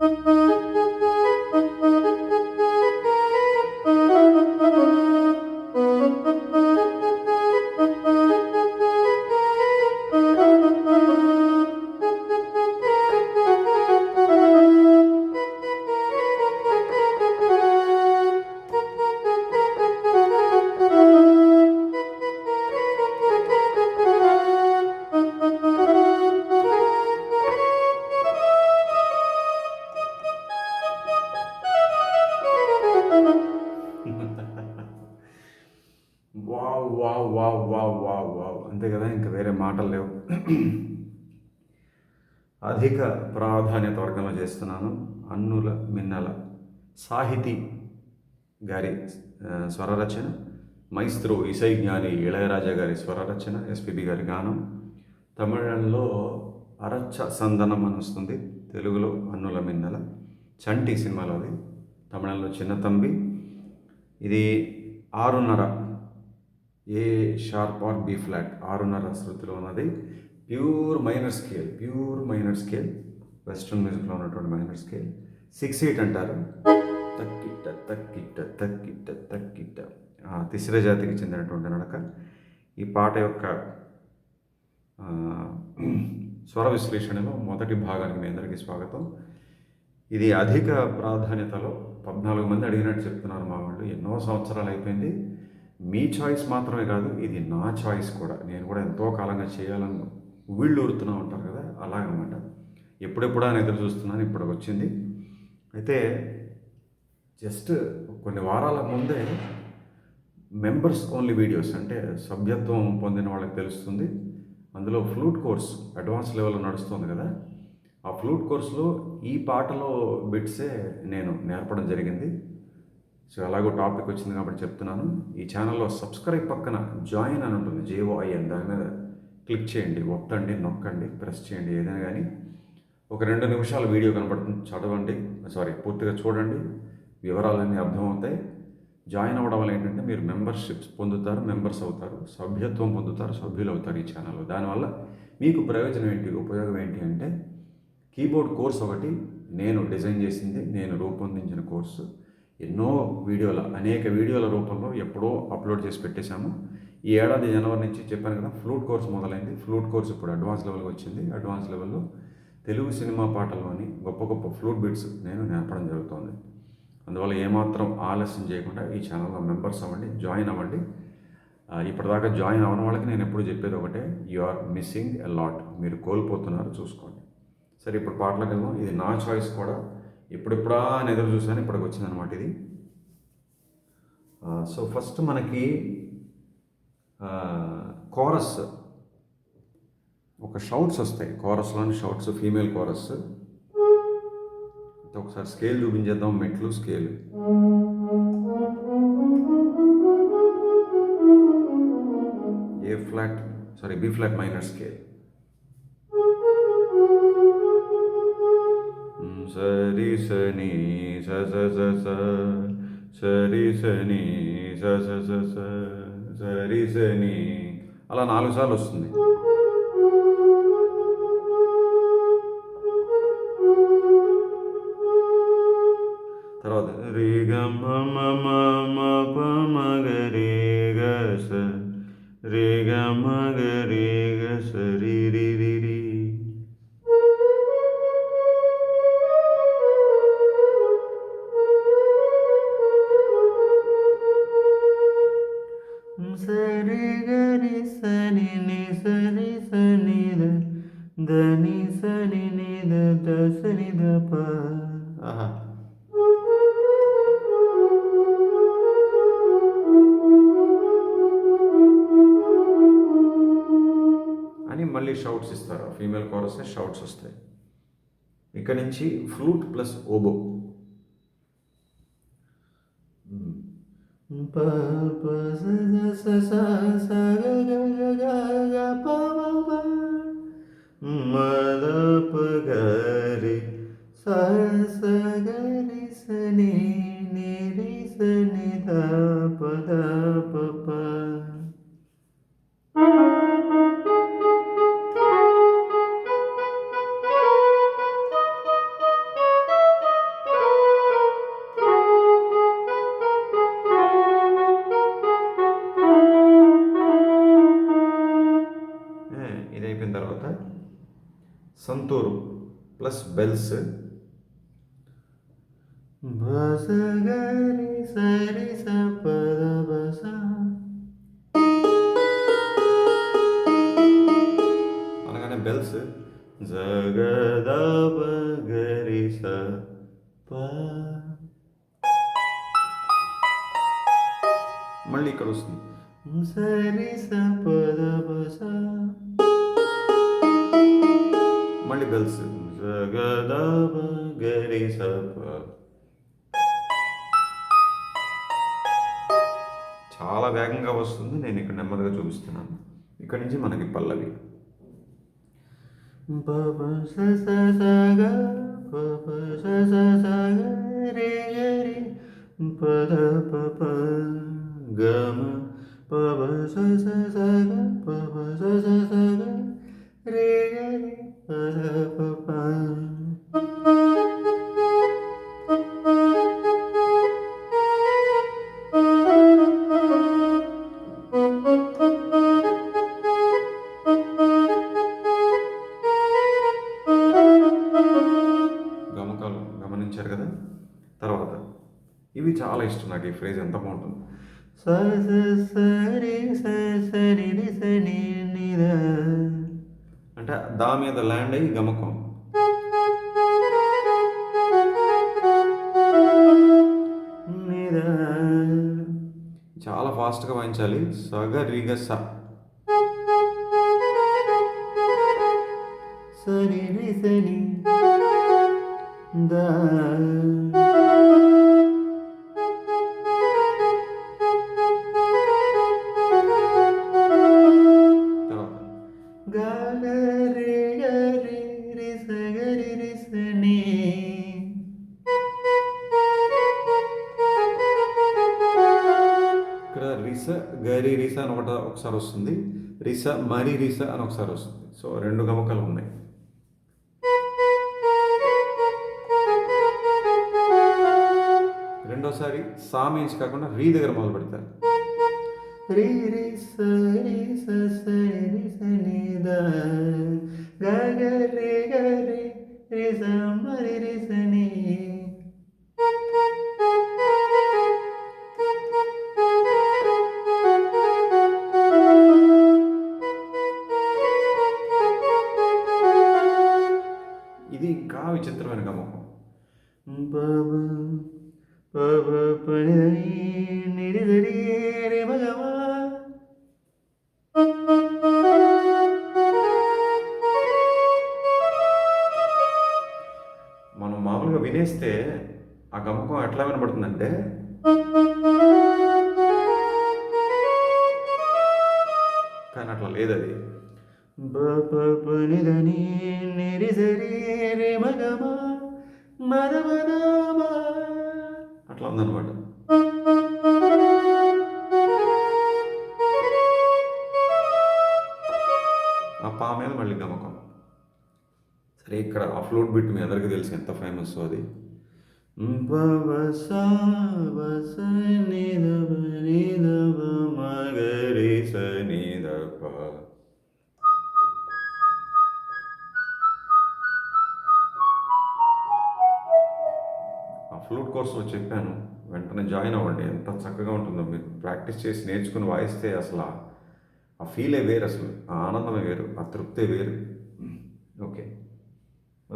Wow wow wow wow wow wow. అంతే కదా ఇంకా వేరే మాటలు లేవు. అధిక ప్రాధాన్యత వర్గంలో చేస్తున్నాను. అన్నుల మిన్నల సాహితీ గారి స్వరరచన మైస్త్రో ఇసై జ్ఞాని ఇళయరాజా గారి స్వరరచన ఎస్పిబి గారి గానం. తమిళంలో అరచ్చ సందనం అని వస్తుంది. తెలుగులో అన్నుల మిన్నల. చంటి సినిమాలో అది తమిళంలో చిన్న తంబి. ఇది ఆరున్నర A sharp or B flat ఆరున్నర శృతిలో ఉన్నది. Pure minor scale pure minor scale western మ్యూజిక్లో ఉన్నటువంటి మైనర్ స్కేల్ సిక్స్ ఎయిట్ అంటారు. తక్కిట్ట తక్కిట్ట తక్కిట్ట తక్కిట్ట. తిసిర జాతికి చెందినటువంటి నడక. ఈ పాట యొక్క స్వర విశ్లేషణలో మొదటి భాగానికి మీ అందరికీ స్వాగతం. ఇది అధిక ప్రాధాన్యతలో పద్నాలుగు మంది అడిగినట్టు చెప్తున్నారు మా వాళ్ళు. ఎన్నో సంవత్సరాలు అయిపోయింది. మీ చాయిస్ మాత్రమే కాదు ఇది నా చాయిస్ కూడా. నేను కూడా ఎంతో కాలంగా చేయాలని వీళ్ళు ఊరుతూనే ఉంటారు కదా అలాగనమాట. ఎప్పుడెప్పుడు అని ఎదురు చూస్తున్నాను ఇప్పుడు వచ్చింది. అయితే జస్ట్ కొన్ని వారాల ముందే మెంబర్స్ ఓన్లీ వీడియోస్ అంటే సభ్యత్వం పొందిన వాళ్ళకి తెలుస్తుంది. అందులో ఫ్లూట్ కోర్స్ అడ్వాన్స్ లెవెల్లో నడుస్తుంది కదా. ఆ ఫ్లూట్ కోర్సులో ఈ పాటలో బిట్సే నేను నేర్పడం జరిగింది. సో ఎలాగో టాపిక్ వచ్చింది కాబట్టి చెప్తున్నాను. ఈ ఛానల్లో సబ్స్క్రైబ్ పక్కన జాయిన్ అని ఉంటుంది జేఓఐఎన్ దాని మీద క్లిక్ చేయండి ఒత్తండి నొక్కండి ప్రెస్ చేయండి ఏదైనా కానీ. ఒక రెండు నిమిషాల వీడియో కనబడుతుంది చదవండి సారీ పూర్తిగా చూడండి వివరాలన్నీ అర్థమవుతాయి. జాయిన్ అవ్వడం వల్ల ఏంటంటే మీరు మెంబర్షిప్స్ పొందుతారు మెంబర్స్ అవుతారు సభ్యత్వం పొందుతారు సభ్యులు అవుతారు ఈ ఛానల్లో. దానివల్ల మీకు ప్రయోజనం ఏంటి ఉపయోగం ఏంటి అంటే కీబోర్డ్ కోర్స్ ఒకటి నేను డిజైన్ చేసింది నేను రూపొందించిన కోర్సు. ఎన్నో వీడియోల అనేక వీడియోల రూపంలో ఎప్పుడో అప్లోడ్ చేసి పెట్టేశాము. ఈ ఏడాది జనవరి నుంచి చెప్పాను కదా ఫ్లూట్ కోర్స్ మొదలైంది. ఫ్లూట్ కోర్స్ ఇప్పుడు అడ్వాన్స్ లెవెల్కి వచ్చింది. అడ్వాన్స్ లెవెల్లో తెలుగు సినిమా పాటల్లోని గొప్ప గొప్ప ఫ్లూట్ బిట్స్ నేను నేర్పడం జరుగుతుంది. అందువల్ల ఏమాత్రం ఆలస్యం చేయకుండా ఈ ఛానల్లో మెంబర్స్ అవ్వండి జాయిన్ అవ్వండి. ఇప్పటిదాకా జాయిన్ అవ్వడం వాళ్ళకి నేను ఎప్పుడు చెప్పేది ఒకటే you are missing a lot మీరు కోల్పోతున్నారు చూసుకోండి. సరే ఇప్పుడు పాటలకు వెళ్దాం. ఇది నా చాయిస్ కూడా. ఇప్పుడిప్పుడా అని ఎదురు చూసాను ఇప్పటికి వచ్చిందనమాట ఇది. సో ఫస్ట్ మనకి కోరస్ ఒక షౌట్స్ వస్తాయి. కోరస్లోని షౌట్స్ ఫీమేల్ కోరస్ ఒకసారి స్కేల్ చూపించేద్దాం మెట్లు scale A flat sorry B flat minor scale సరి సని స స స స సరి సని స సరి సని అలా నాలుగు సార్లు వస్తుంది. తర్వాత రి సని ని ద ద సని ద ప ఆహా. అని మళ్ళీ షౌట్స్ ఇస్తారు. ఫీమేల్ కోరస్ షౌట్స్ వస్తాయి. ఇక్కడ నుంచి ఫ్లూట్ ప్లస్ ఓబో ప ప స స స స స గ ని ని రి స జగదబ గరి స ప. మళ్ళీ ఇక్కడ వస్తుంది. సరి సపద బస మళ్ళీ బెల్స్ జగదబ గరి సప చాలా వేగంగా వస్తుంది. నేను ఇక్కడ నెమ్మదిగా చూపిస్తున్నాను. ఇక్కడ నుంచి మనకి పల్లవి. పప స స స గ పప స స స గ రే గ రే అంటే దా మీద ల్యాండ్ అయ్యి గమకం. చాలా ఫాస్ట్గా వాయించాలి. సగ రిగ స సరి సని ద. గరి రీసా అని ఒకట ఒకసారి వస్తుంది. రీసా మరి రీసా అని ఒకసారి వస్తుంది. సో రెండు గమకాలు ఉన్నాయి. రెండోసారి సా మీన్స్ కాకుండా రీ దగ్గర మొదలు పెడతారు. రీ రీ స రి స స స ద గ గ వినబడుతుందంటే కానీ అట్లా లేదు అది పనిదని నిరిసరి రే మగమా మద మదమా అట్లా ఉందన్నమాట. ఆ పా మీద మళ్ళీ గమకం. సరే ఇక్కడ ఆ ఫ్లూట్ బిట్ మీ అందరికీ తెలుసు ఎంత ఫేమస్ అది. బవస వస ఆ ఫ్లూట్ కోర్సులో చెప్పాను వెంటనే జాయిన్ అవ్వండి. ఎంత చక్కగా ఉంటుందో మీరు ప్రాక్టీస్ చేసి నేర్చుకుని వాయిస్తే అసలు ఆ- ఫీలే వేరు అసలు. ఆ ఆనందమే వేరు ఆ తృప్తే వేరు. ఓకే.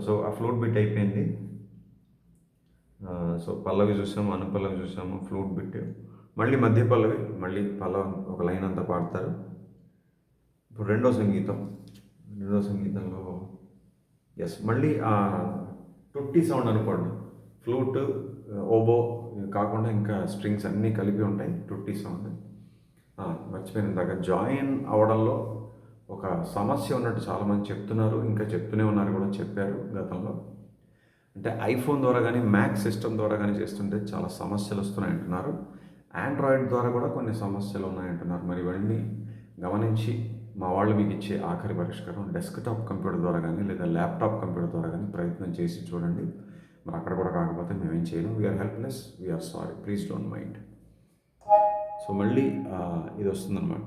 సో ఆ ఫ్లూట్ బిట్ అయిపోయింది. సో పల్లవి చూసాము అనుపల్లవి చూసాము ఫ్లూట్ బిట్ మళ్ళీ మధ్య పల్లవి మళ్ళీ పల్లవి ఒక లైన్ అంతా పాడతారు. ఇప్పుడు రెండో సంగీతం రెండో సంగీతంలో ఎస్ మళ్ళీ ఆ టుట్టి సౌండ్ అనుకోండి. ఫ్లూట్ ఓబో కాకుండా ఇంకా స్ట్రింగ్స్ అన్నీ కలిపి ఉంటాయి టుట్టి సౌండ్. మర్చిపోయిన దాకా జాయిన్ అవడంలో ఒక సమస్య ఉన్నట్టు చాలామంది చెప్తున్నారు ఇంకా చెప్తూనే ఉన్నారు కూడా చెప్పారు గతంలో. అంటే ఐఫోన్ ద్వారా కానీ మ్యాక్ సిస్టమ్ ద్వారా కానీ చేస్తుంటే చాలా సమస్యలు వస్తున్నాయి అంటున్నారు ఆండ్రాయిడ్ ద్వారా కూడా కొన్ని సమస్యలు ఉన్నాయంటున్నారు. మరి ఇవన్నీ గమనించి మా వాళ్ళు మీకు ఇచ్చే ఆఖరి పరిష్కారం డెస్క్టాప్ కంప్యూటర్ ద్వారా కానీ లేదా ల్యాప్టాప్ కంప్యూటర్ ద్వారా కానీ ప్రయత్నం చేసి చూడండి. మరి అక్కడ కూడా కాకపోతే మేమేం చేయలేం. We are helpless we are sorry please don't mind so మళ్ళీ ఇది వస్తుందన్నమాట.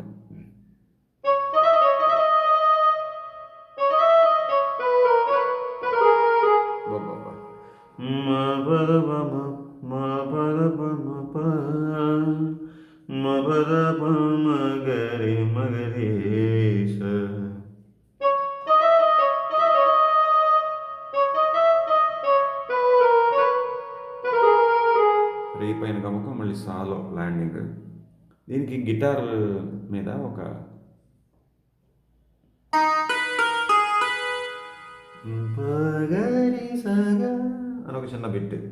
చిన్న బిట్.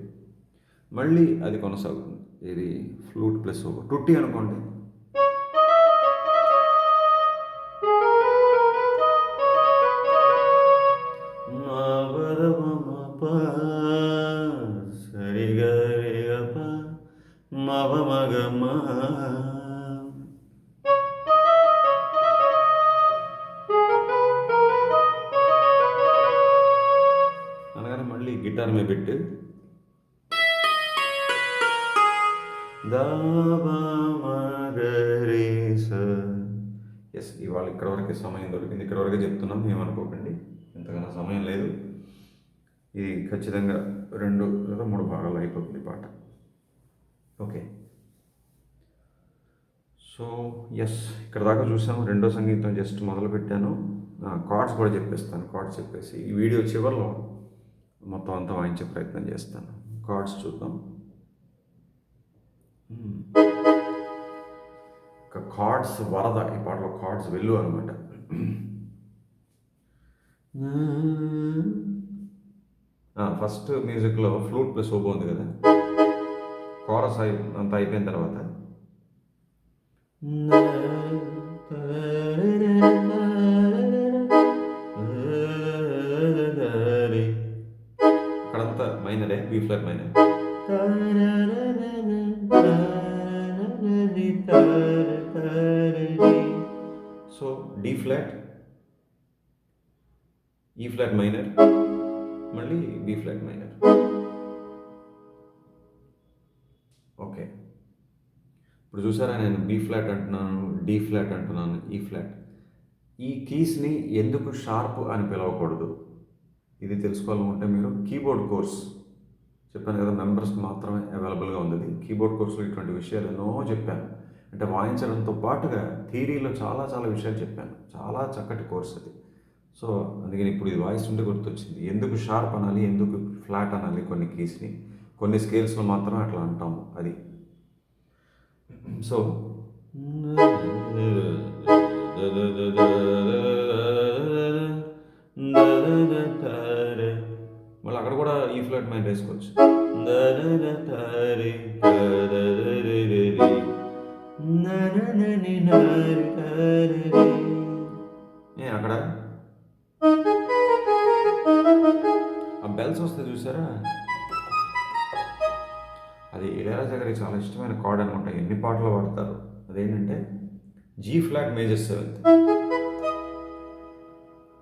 మళ్ళీ అది కొనసాగుతుంది. ఇది ఫ్లూట్ ప్లస్ ఒక. టుట్టి అనుకోండి. మా ఇక్కడ వరకే చెప్తున్నాం ఏమనుకోకండి ఇంతకన్నా సమయం లేదు. ఇది ఖచ్చితంగా రెండు లేదా మూడు భాగాలు అయిపోతుంది పాట. ఓకే. సో ఎస్ ఇక్కడ దాకా చూసాము. రెండో సంగీతం జస్ట్ మొదలు పెట్టాను. కార్డ్స్ కూడా చెప్పేస్తాను. కార్డ్స్ చెప్పేసి ఈ వీడియో చివరిలో మొత్తం అంతా వాయించే ప్రయత్నం చేస్తాను. కార్డ్స్ చూద్దాం. Hmm. కార్డ్స్ వరద ఈ పాటలో కార్డ్స్ వెళ్ళు అనమాట. ఫస్ట్ మ్యూజిక్లో ఫ్లూట్ ప్లస్ ఓబో ఉంది కదా కోరస్ అయి అంతా అయిపోయిన తర్వాత అక్కడంతా మైనరే B flat minor so D flat E flat minor మళ్ళీ బి ఫ్లాట్ మైనర్ ఓకే ఇప్పుడు చూసారా నేను బి ఫ్లాట్ అంటున్నాను డి ఫ్లాట్ అంటున్నాను ఈ ఫ్లాట్ ఈ కీస్ని ఎందుకు షార్ప్ అని పిలవకూడదు? ఇది తెలుసుకోవాలనుకుంటే మీరు కీబోర్డ్ కోర్స్ చెప్పాను కదా మెంబర్స్కి మాత్రమే అవైలబుల్గా ఉంది కీబోర్డ్ కోర్సులో ఇటువంటి విషయాలు ఎన్నో చెప్పాను. అంటే వాయించడంతో పాటుగా థియరీలో చాలా చాలా విషయాలు చెప్పాను. చాలా చక్కటి కోర్స్ అది. సో అందుకని ఇప్పుడు ఇది వాయిస్ ఉంటే గుర్తొచ్చింది. ఎందుకు షార్ప్ అనాలి ఎందుకు ఫ్లాట్ అనాలి కొన్ని కీస్ని? కొన్ని స్కేల్స్లో మాత్రం అట్లా అంటాము అది. సో మళ్ళీ అక్కడ కూడా ఈ ఫ్లాట్ మైండ్ వేసుకోవచ్చు. ఏ అక్కడ? బెల్స్ వస్తే చూసారా? అది ఇళయరాజా గారికి చాలా ఇష్టమైన కార్డ్ అనమాట ఎన్ని పాటలు పాడతారు? అదేంటంటే జీ ఫ్లాట్ మేజర్ సెవెంత్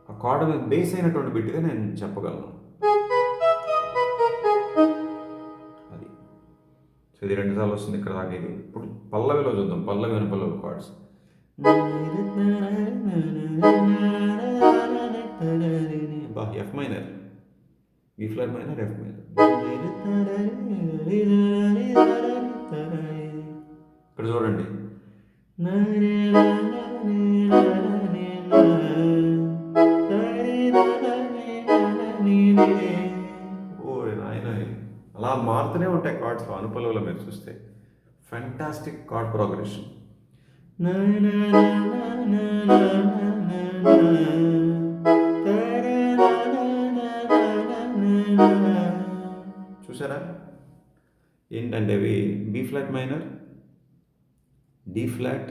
ఆ కార్డ్ మీద బేస్ అయినటువంటి బిట్గా నేను చెప్పగలను. అది. సో ఇది రెండు సార్లు వస్తుంది ఇక్కడ దాకా ఇది. ఇప్పుడు పల్లవిలో చూద్దాం. పల్లవి అని పల్లవి కార్డ్స్. బా F minor E flat minor F minor ఇక్కడ చూడండి ఓ నాయన అలా మారుతూనే ఉంటాయి కార్డ్స్ అనుపలలో మీరు చూస్తే ఫెంటాస్టిక్ కార్డ్ ప్రోగ్రెషన్ ఏంటంటే అవి B flat minor D flat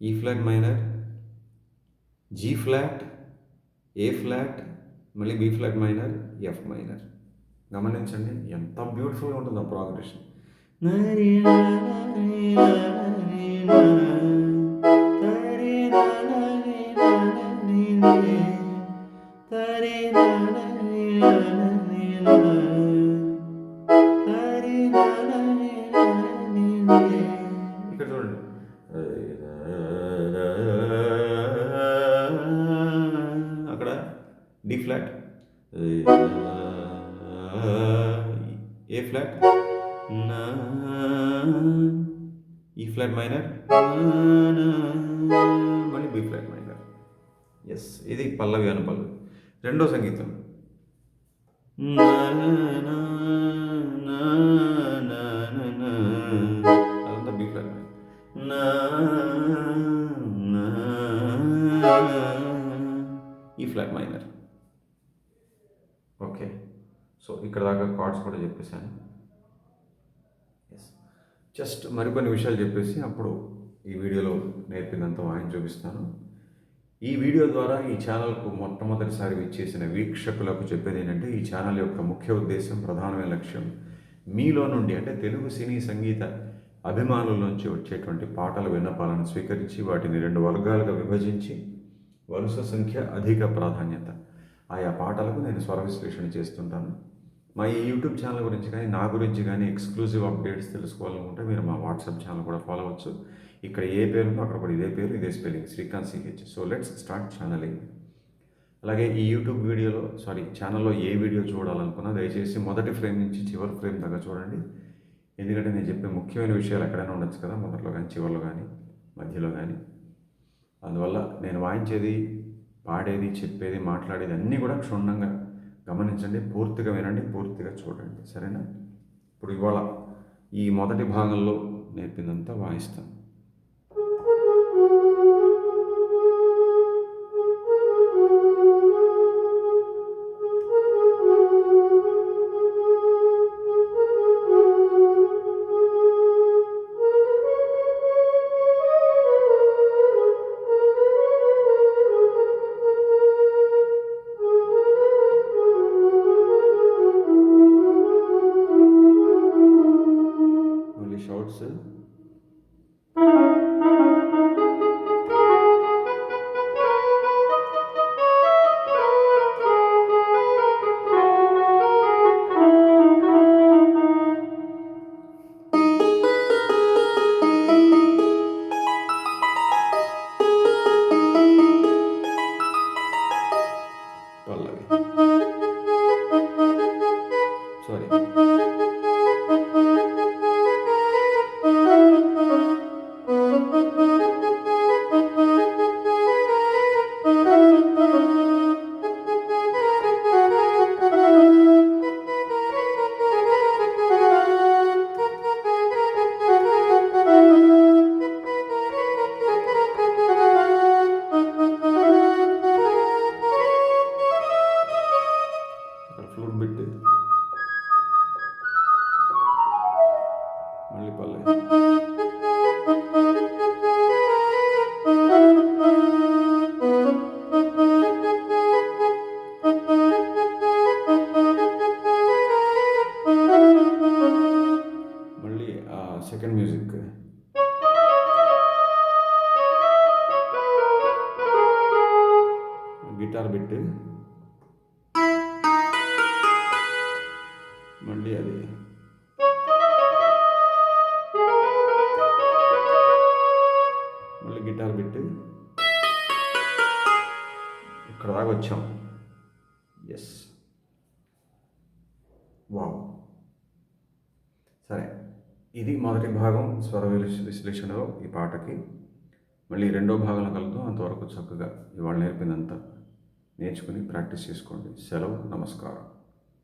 E flat minor G flat A flat మళ్ళీ B flat minor F minor గమనించండి ఎంత బ్యూటిఫుల్గా ఉంటుందో ప్రోగ్రెషన్ ఇక్కడ చూడండి. అక్కడ డి ఫ్లాట్ ఏ ఫ్లాట్ నా ఈ ఫ్లాట్ మైనర్ మళ్ళీ బి ఫ్లాట్ మైనర్ ఎస్ ఇది పల్లవి అనుపల్లవి. రెండో సంగీతం. నా, నా, నా, E flat minor okay so ఇక్కడ దాకా కార్డ్స్ కూడా చెప్పేశాను. ఎస్ జస్ట్ మరికొన్ని విషయాలు చెప్పేసి అప్పుడు ఈ వీడియోలో నేర్పినంత వాయిని చూపిస్తాను. ఈ వీడియో ద్వారా ఈ ఛానల్కు మొట్టమొదటిసారి విచ్చేసిన వీక్షకులకు చెప్పేది ఏంటంటే ఈ ఛానల్ యొక్క ముఖ్య ఉద్దేశం ప్రధానమైన లక్ష్యం మీలో నుండి అంటే తెలుగు సినీ సంగీత అభిమానుల నుంచి వచ్చేటువంటి పాటల విన్నపాలను స్వీకరించి వాటిని రెండు వర్గాలుగా విభజించి వరుస సంఖ్య అధిక ప్రాధాన్యత. ఆయా పాటలకు నేను స్వర విశ్లేషణ చేస్తుంటాను. మా ఈ యూట్యూబ్ ఛానల్ గురించి కానీ నా గురించి కానీ ఎక్స్క్లూజివ్ అప్డేట్స్ తెలుసుకోవాలనుకుంటే మీరు మా వాట్సాప్ ఛానల్ కూడా ఫాలో అవ్వచ్చు. ఇక్కడ ఏ పేరు ఉందో అక్కడ కూడా ఇదే పేరు ఇదే spelling. Srikanth CH so let's start channelling. అలాగే ఈ యూట్యూబ్ వీడియోలో సారీ ఛానల్లో ఏ వీడియో చూడాలనుకున్నా దయచేసి మొదటి ఫ్రేమ్ నుంచి చివరి ఫ్రేమ్ దాకా చూడండి. ఎందుకంటే నేను చెప్పే ముఖ్యమైన విషయాలు ఎక్కడైనా ఉండొచ్చు కదా మొదట్లో కానీ చివరిలో కానీ మధ్యలో కానీ. అందువల్ల నేను వాయించేది పాడేది చెప్పేది మాట్లాడేది అన్నీ కూడా క్షుణ్ణంగా గమనించండి పూర్తిగా వినండి పూర్తిగా చూడండి. సరేనా? ఇప్పుడు ఇవాళ ఈ మొదటి భాగంలో నేర్పిందంతా వాయిస్తాను. గిటార్ బిట్ మళ్ళీ అది. మళ్ళీ గిటార్ బిట్ ఇక్కడ దాకా వచ్చాం. ఎస్ వావ్ సరే ఇది మొదటి భాగం స్వర విశ్లేషణలో ఈ పాటకి. మళ్ళీ రెండో భాగంలో కలుద్దాం. అంతవరకు చక్కగా ఇవాళ నేర్పినంత నేర్చుకుని ప్రాక్టీస్ చేసుకోండి. సెలవు నమస్కారం.